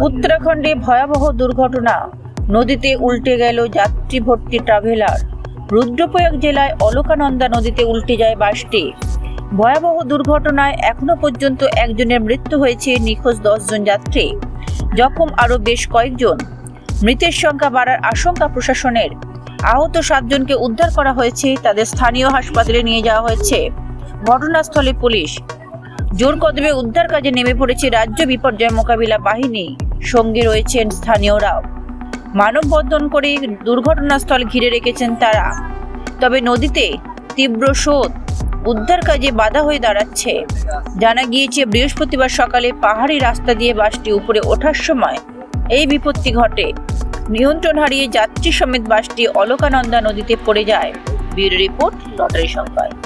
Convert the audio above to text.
উত্তরাখণ্ডে ভয়াবহ দুর্ঘটনা। নদীতে উল্টে গেল যাত্রী ভর্তি ট্রাভেলার। রুদ্রপ্রয়াগ জেলায় অলকানন্দা নদীতে উল্টে যায় বাসটি। ভয়াবহ দুর্ঘটনায় এখনও পর্যন্ত একজনের মৃত্যু হয়েছে নিখোঁজ দশজন যাত্রী। জখম আরও বেশ কয়েকজন। মৃতের সংখ্যা বাড়ার আশঙ্কা প্রশাসনের। আহত সাতজনকে উদ্ধার করা হয়েছে, তাদের স্থানীয় হাসপাতালে নিয়ে যাওয়া হয়েছে। ঘটনাস্থলে পুলিশ। জোর কদমে উদ্ধার কাজে নেমে পড়েছে রাজ্য বিপর্যয় মোকাবিলা বাহিনী। সঙ্গে রয়েছেন স্থানীয়রাও। মানববন্ধন করে দুর্ঘটনাস্থল ঘিরে রেখেছেন তারা। তবে নদীতে তীব্র স্রোত উদ্ধার কাজে বাধা হয়ে দাঁড়াচ্ছে। জানা গিয়েছে, বৃহস্পতিবার সকালে পাহাড়ি রাস্তা দিয়ে বাসটি উপরে ওঠার সময় এই বিপত্তি ঘটে। নিয়ন্ত্রণ হারিয়ে যাত্রী সমেত বাসটি অলকানন্দা নদীতে পড়ে যায়। ব্যুরো রিপোর্ট লটারি সংবাদ।